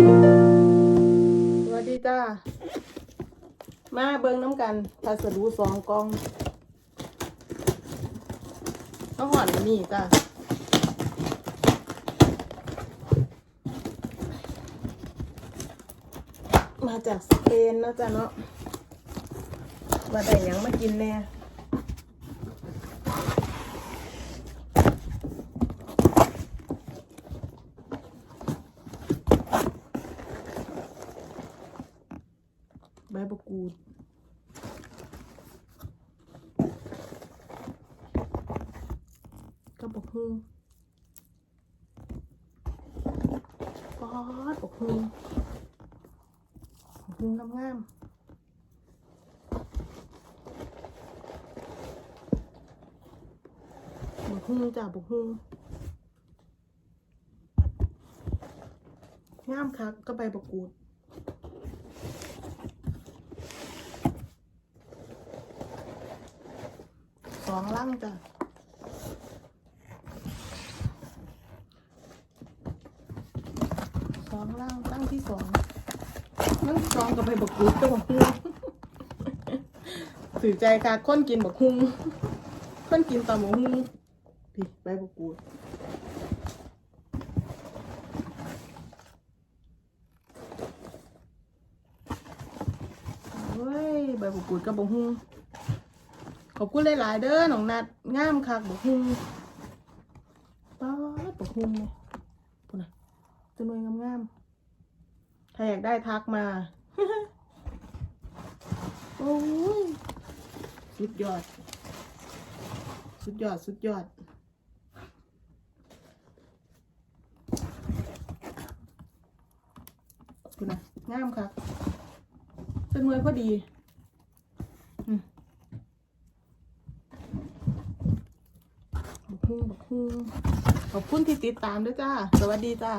สวัสดีจ้า มาเบิ้งน้ำกันพัสดุสองกล่องข้าวหอนนี่จ้ามาจากสเปนนะจ๊ะเนาะมาแต่ยังมากินแน่ ใบบักกูดก็บอกฮึงป๊อดบอกฮึงบอกฮึงงามงามๆบอกฮึงจ้ะบอกฮึงงามคักก็ใบบอกกูด สองลังจ้ะสองล่างตั้งที่สองตั้งที่สองกับไปบักกูดตัวบักฮุงถือใจค่ะคนกินบักฮุงคนกินตำบักฮุงพี่ใบบักกูดเฮ้ยใบบักกูดกับบักฮุง ขอบคุณหลายๆเด้อน้องนัดงามคักบกฮุงป๊าดบกฮุงเนี่ยพูดนะจะนวยงามๆถ้าอยากได้ทักมาโอ้ยสุดยอด สุดยอด สุดยอด คุณนะงามค่ะจะนวยพอดีอืม บักฮุ่งบักฮุ่งขอบคุณที่ติดตามด้วยจ้า สวัสดีจ้า